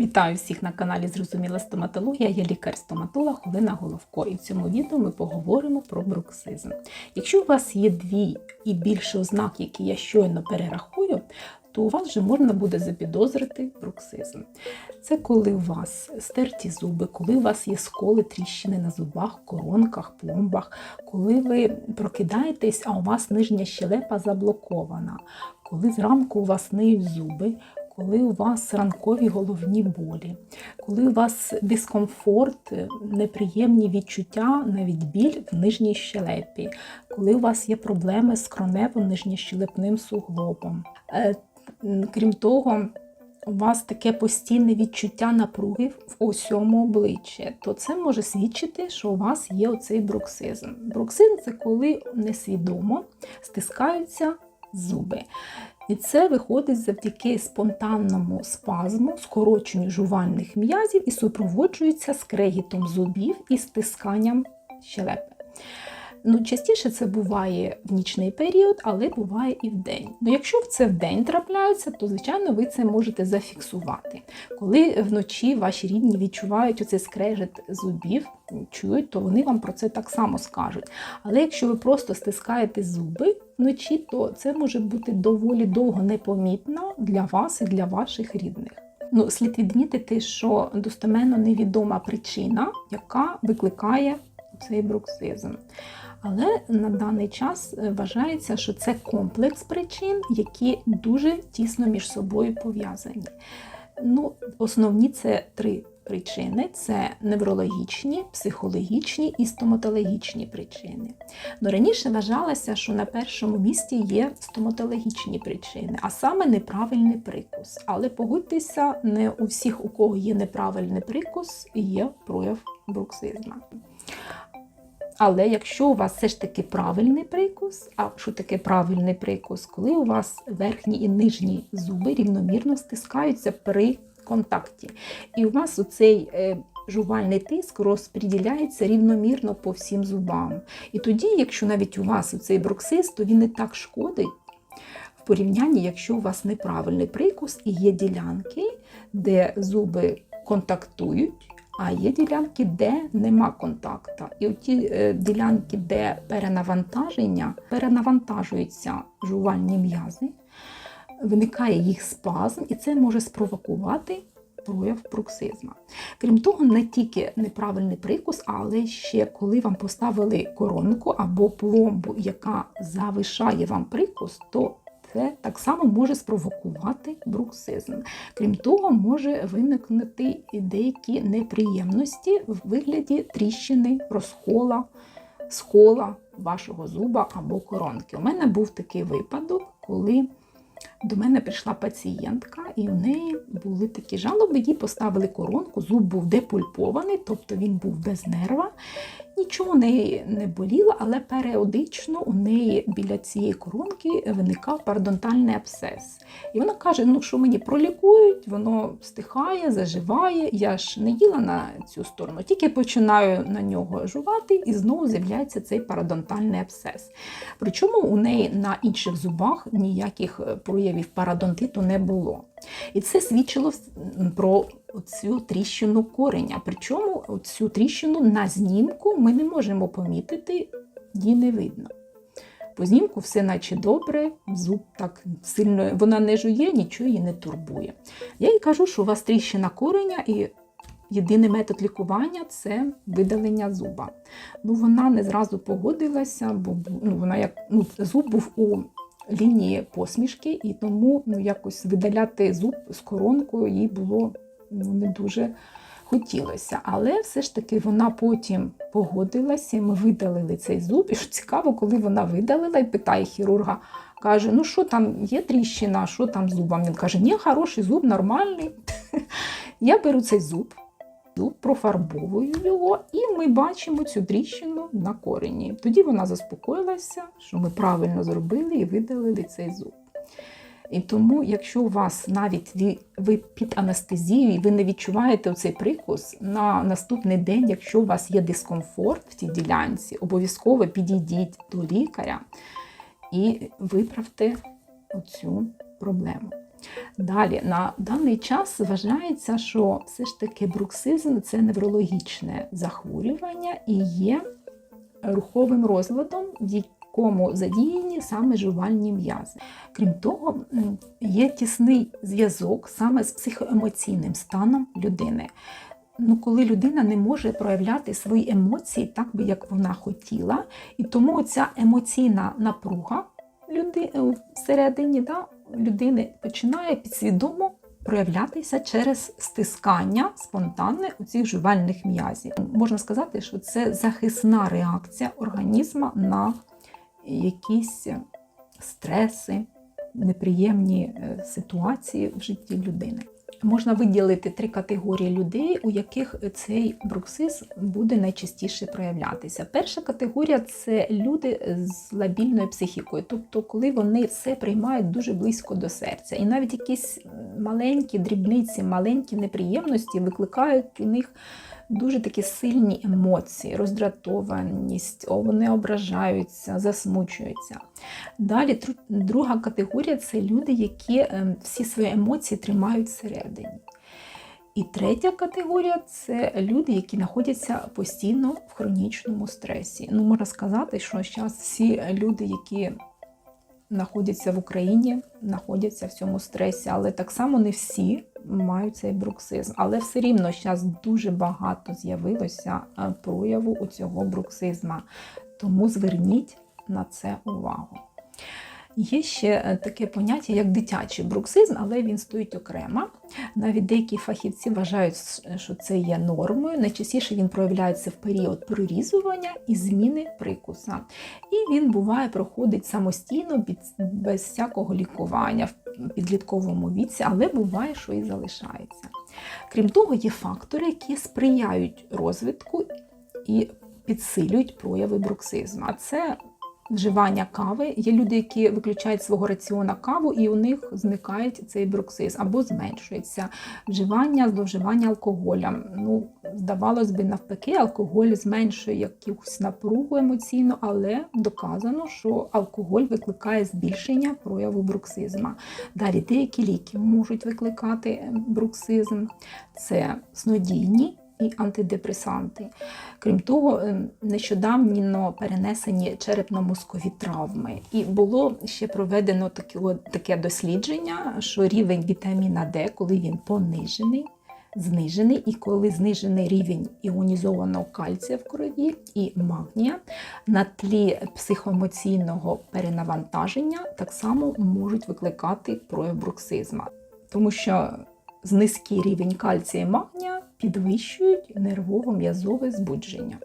Вітаю всіх на каналі Зрозуміла стоматологія. Я лікар-стоматолог Олена Головко. І в цьому відео ми поговоримо про бруксизм. Якщо у вас є дві і більше ознак, які я щойно перерахую, то у вас вже можна буде запідозрити бруксизм. Це коли у вас стерті зуби, коли у вас є сколи, тріщини на зубах, коронках, пломбах, коли ви прокидаєтесь, а у вас нижня щелепа заблокована, коли зранку у вас ниють зуби, коли у вас ранкові головні болі, коли у вас дискомфорт, неприємні відчуття, навіть біль в нижній щелепі, коли у вас є проблеми з кроневим нижньощелепним суглобом. Е, Крім того, у вас таке постійне відчуття напруги в усьому обличчі, то це може свідчити, що у вас є оцей бруксизм. Бруксизм це коли несвідомо стискаються зуби. І це виходить завдяки спонтанному спазму, скороченню жувальних м'язів і супроводжується скрегітом зубів і стисканням щелепи. Ну, Частіше це буває в нічний період, але буває і в день. Ну, Якщо це в день трапляється, то, звичайно, ви це можете зафіксувати. Коли вночі ваші рідні відчувають оцей скрежет зубів, чують, то вони вам про це так само скажуть. Але якщо ви просто стискаєте зуби вночі, то це може бути доволі довго непомітно для вас і для ваших рідних. Ну, Слід відмітити, що достеменно невідома причина, яка викликає цей бруксизм. Але на даний час вважається, що це комплекс причин, які дуже тісно між собою пов'язані. Ну, Основні це три причини: це неврологічні, психологічні і стоматологічні причини. Но раніше вважалося, що на першому місці є стоматологічні причини, а саме неправильний прикус. Але погодьтеся, не у всіх, у кого є неправильний прикус, є прояв бруксизму. Але якщо у вас все ж таки правильний прикус, а що таке правильний прикус? Коли у вас верхні і нижні зуби рівномірно стискаються при контакті. І у вас оцей е, жувальний тиск розподіляється рівномірно по всім зубам. І тоді, якщо навіть у вас оцей бруксиз, то він не так шкодить. В порівнянні, якщо у вас неправильний прикус і є ділянки, де зуби контактують, а є ділянки, де нема контакту. І ті е, ділянки, де перенавантаження, перенавантажуються жувальні м'язи, виникає їх спазм, і це може спровокувати прояв бруксизму. Крім того, не тільки неправильний прикус, але ще коли вам поставили коронку або пломбу, яка завишає вам прикус, то це так само може спровокувати бруксизм. Крім того, може виникнути і деякі неприємності в вигляді тріщини, розкола, скола вашого зуба або коронки. У мене був такий випадок, коли до мене прийшла пацієнтка, і в неї були такі жалоби, їй поставили коронку, зуб був депульпований, тобто він був без нерва. Нічого у неї не боліло, але періодично у неї біля цієї коронки виникав парадонтальний абсцес. І вона каже: ну що мені пролікують, воно стихає, заживає. Я ж не їла на цю сторону, тільки починаю на нього жувати, і знову з'являється цей парадонтальний абсцес. Причому у неї на інших зубах ніяких проявів парадонтиту не було. І це свідчило про цю тріщину кореня. Причому цю тріщину на знімку ми не можемо помітити, її не видно. По знімку все наче добре, зуб так сильно вона не жує, нічого її не турбує. Я їй кажу, що у вас тріщина кореня, і єдиний метод лікування це видалення зуба. Ну, Вона не зразу погодилася, бо ну, вона як ну, зуб був у лінії посмішки, і тому ну, якось видаляти зуб з коронкою їй було ну, не дуже хотілося. Але все ж таки вона потім погодилася, і ми видалили цей зуб. І що цікаво, коли вона видалила і питає хірурга, каже: ну що там є тріщина, що там з зубом? Він каже, ні, хороший зуб, нормальний. Я беру цей зуб. Зуб, профарбовую його, і ми бачимо цю тріщину на корені. Тоді вона заспокоїлася, що ми правильно зробили і видалили цей зуб. І тому, якщо у вас навіть ви, ви під анестезією і ви не відчуваєте цей прикус, на наступний день, якщо у вас є дискомфорт в цій ділянці, обов'язково підійдіть до лікаря і виправте цю проблему. Далі, на даний час вважається, що все ж таки бруксизм це неврологічне захворювання і є руховим розладом, в якому задіяні саме жувальні м'язи. Крім того, є тісний зв'язок саме з психоемоційним станом людини. Ну, коли людина не може проявляти свої емоції так би, як вона хотіла, і тому ця емоційна напруга люди, е, всередині да, людини починає підсвідомо проявлятися через стискання спонтанне у цих жувальних м'язів. Можна сказати, що це захисна реакція організму на якісь стреси, неприємні е, ситуації в житті людини. Можна виділити три категорії людей, у яких цей бруксизм буде найчастіше проявлятися. Перша категорія це люди з лабільною психікою, тобто, коли вони все приймають дуже близько до серця, і навіть якісь маленькі дрібниці, маленькі неприємності викликають у них дуже такі сильні емоції, роздратованість, вони ображаються, засмучуються. Далі друга категорія це люди, які е, всі свої емоції тримають всередині. І третя категорія це люди, які знаходяться постійно в хронічному стресі. Ну, можна сказати, що зараз всі люди, які знаходяться в Україні, знаходяться в цьому стресі, але так само не всі мають цей бруксизм. Але все рівно зараз дуже багато з'явилося е, прояву у цього бруксизма. Тому зверніть на це увагу. Є ще е, таке поняття, як дитячий бруксизм, але він стоїть окремо. Навіть деякі фахівці вважають, що це є нормою. Найчастіше він проявляється в період прорізування і зміни прикуса. І він буває проходить самостійно без, без всякого лікування в підлітковому віці, але буває, що і залишається. Крім того, є фактори, які сприяють розвитку і підсилюють прояви бруксизму. А це вживання кави. Є люди, які виключають свого раціона каву, і у них зникає цей бруксизм або зменшується вживання, зловживання алкоголем. Ну, здавалось би, навпаки, алкоголь зменшує якусь напругу емоційну, але доказано, що алкоголь викликає збільшення прояву бруксизму. Далі деякі ліки можуть викликати бруксизм. Це снодійні і антидепресанти. Крім того, ем, нещодавно перенесені черепно-мозкові травми. І було ще проведено таке, таке дослідження, що рівень вітаміна Д, коли він понижений, знижений, і коли знижений рівень іонізованого кальція в крові і магнія на тлі психоемоційного перенавантаження так само можуть викликати прояв бруксизму. Тому що низький рівень кальція і магнія підвищують нервово-м'язове збудження.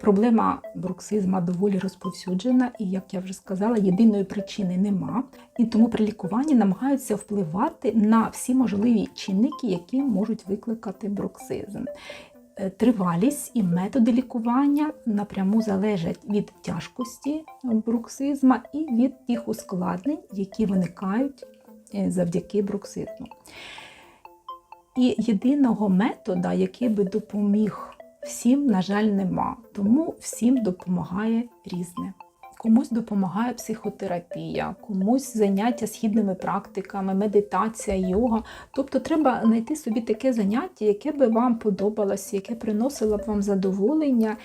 Проблема бруксизма доволі розповсюджена, і, як я вже сказала, єдиної причини нема. І тому при лікуванні намагаються впливати на всі можливі чинники, які можуть викликати бруксизм. Е, Тривалість і методи лікування напряму залежать від тяжкості бруксизма і від тих ускладнень, які виникають е, завдяки бруксизму. І єдиного метода, який би допоміг всім, на жаль, нема. Тому всім допомагає різне. Комусь допомагає психотерапія, комусь заняття східними практиками, медитація, йога. Тобто треба знайти собі таке заняття, яке би вам подобалося, яке приносило б вам задоволення,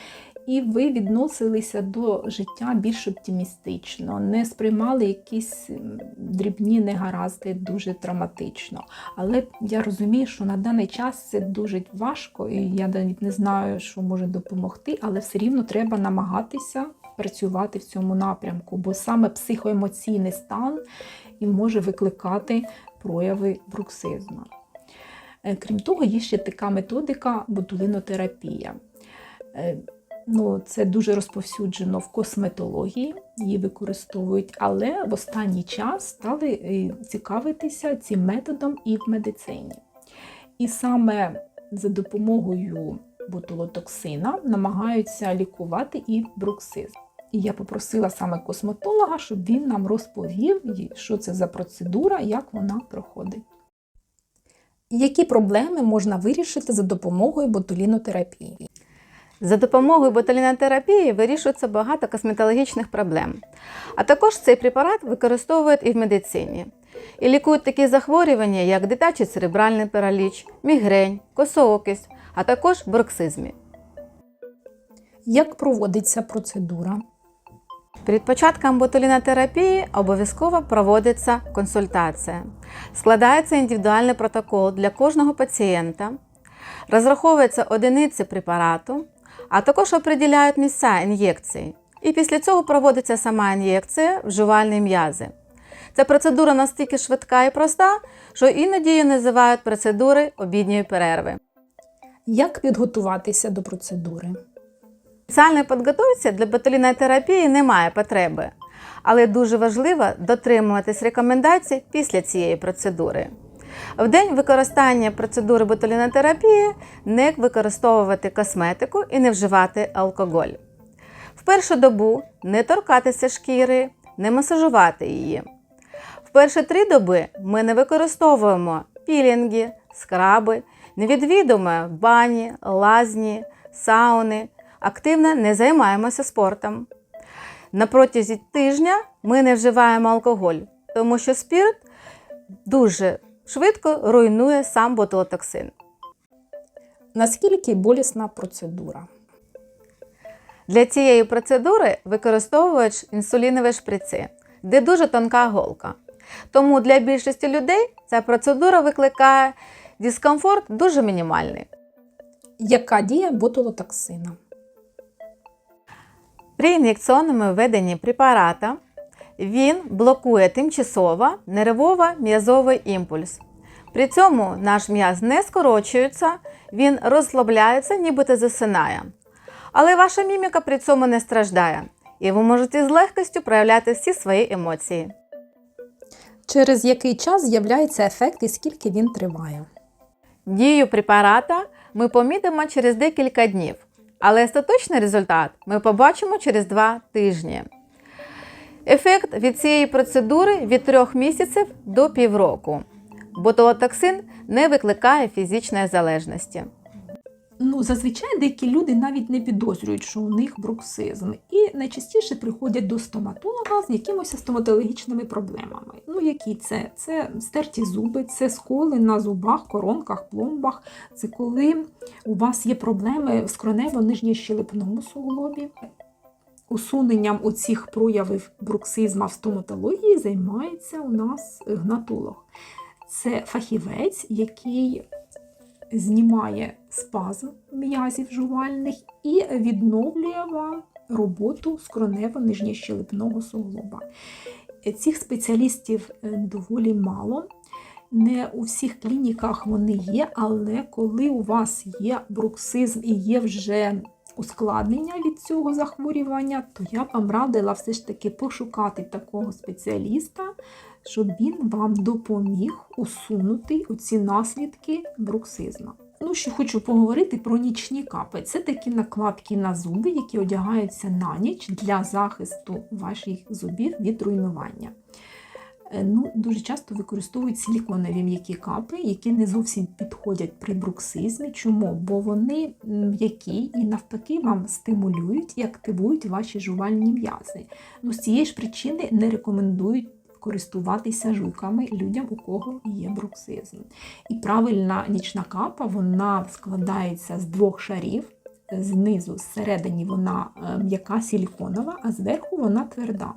і ви відносилися до життя більш оптимістично, не сприймали якісь дрібні негаразди дуже травматично. Але я розумію, що на даний час це дуже важко, і я навіть не знаю, що може допомогти, але все рівно треба намагатися працювати в цьому напрямку, бо саме психоемоційний стан і може викликати прояви бруксизму. Е, Крім того, є ще така методика ботулинотерапія. Ну, це дуже розповсюджено в косметології, її використовують, але в останній час стали е, цікавитися цим методом і в медицині. І саме за допомогою ботулотоксина намагаються лікувати і бруксизм. І я попросила саме косметолога, щоб він нам розповів, що це за процедура, як вона проходить. Які проблеми можна вирішити за допомогою ботулінотерапії? За допомогою ботулінотерапії вирішується багато косметологічних проблем. А також цей препарат використовують і в медицині. і лікують такі захворювання, як дитячий церебральний параліч, мігрень, косоокість, а також броксизмі. Як проводиться процедура? Перед початком ботулінотерапії обов'язково проводиться консультація. Складається індивідуальний протокол для кожного пацієнта, розраховуються одиниці препарату, а також определяють місця ін'єкції. І після цього проводиться сама ін'єкція в жувальні м'язи. Ця процедура настільки швидка і проста, що іноді її називають процедури обідньої перерви. Як підготуватися до процедури? Спеціальної підготовці для ботулінотерапії немає потреби, але дуже важливо дотримуватись рекомендацій після цієї процедури. В день використання процедури ботулінотерапії не використовувати косметику і не вживати алкоголь. В першу добу не торкатися шкіри, не масажувати її. В перші три доби ми не використовуємо пілінги, скраби, не відвідуємо бані, лазні, сауни, активно не займаємося спортом. На протязі тижня ми не вживаємо алкоголь, тому що спірт дуже швидко руйнує сам ботулотоксин. Наскільки болісна процедура? Для цієї процедури використовують інсулінові шприци, де дуже тонка голка. Тому для більшості людей ця процедура викликає дискомфорт дуже мінімальний. Яка дія ботулотоксина? При ін'єкційному введенні препарата він блокує тимчасово нервово-м'язовий імпульс. При цьому наш м'яз не скорочується, він розслабляється, нібито засинає. Але ваша міміка при цьому не страждає, і ви можете з легкістю проявляти всі свої емоції. Через який час з'являється ефект і скільки він триває? Дію препарата ми помітимо через декілька днів, але остаточний результат ми побачимо через 2 тижні. Ефект від цієї процедури від 3 місяців до півроку. Ботулотоксин не викликає фізичної залежності. Ну, зазвичай деякі люди навіть не підозрюють, що у них бруксизм, і найчастіше приходять до стоматолога з якимось стоматологічними проблемами. Ну, які це? Це стерті зуби, це сколи на зубах, коронках, пломбах. Це коли у вас є проблеми з кронево-нижньощелепному суглобі. Усуненням оцих проявів бруксизма в стоматології займається у нас гнатолог. Це фахівець, який знімає спазм м'язів жувальних і відновлює вам роботу скронево-нижньощелепного суглоба. Цих спеціалістів е, доволі мало. Не у всіх клініках вони є, але коли у вас є бруксизм і є вже ускладнення від цього захворювання, то я б вам радила все ж таки пошукати такого спеціаліста, щоб він вам допоміг усунути оці наслідки бруксизму. Ну, що хочу поговорити про нічні капи. Це такі накладки на зуби, які одягаються на ніч для захисту ваших зубів від руйнування. Е, Ну, дуже часто використовують силіконові м'які капи, які не зовсім підходять при бруксизмі. Чому? Бо вони м'які і навпаки вам стимулюють і активують ваші жувальні м'язи. Ну, з цієї ж причини не рекомендують користуватися жуками людям, у кого є бруксизм. І правильна нічна капа вона складається з двох шарів. Знизу, зсередині вона е, м'яка силіконова, а зверху вона тверда.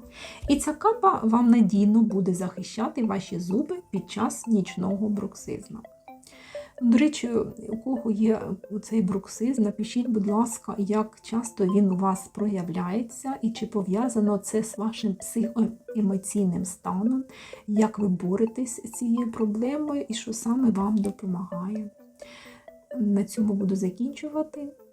І ця капа вам надійно буде захищати ваші зуби під час нічного бруксизму. До речі, у кого є цей бруксизм, напишіть, будь ласка, як часто він у вас проявляється і чи пов'язано це з вашим психоемоційним станом, як ви боретесь з цією проблемою і що саме вам допомагає. На цьому буду закінчувати.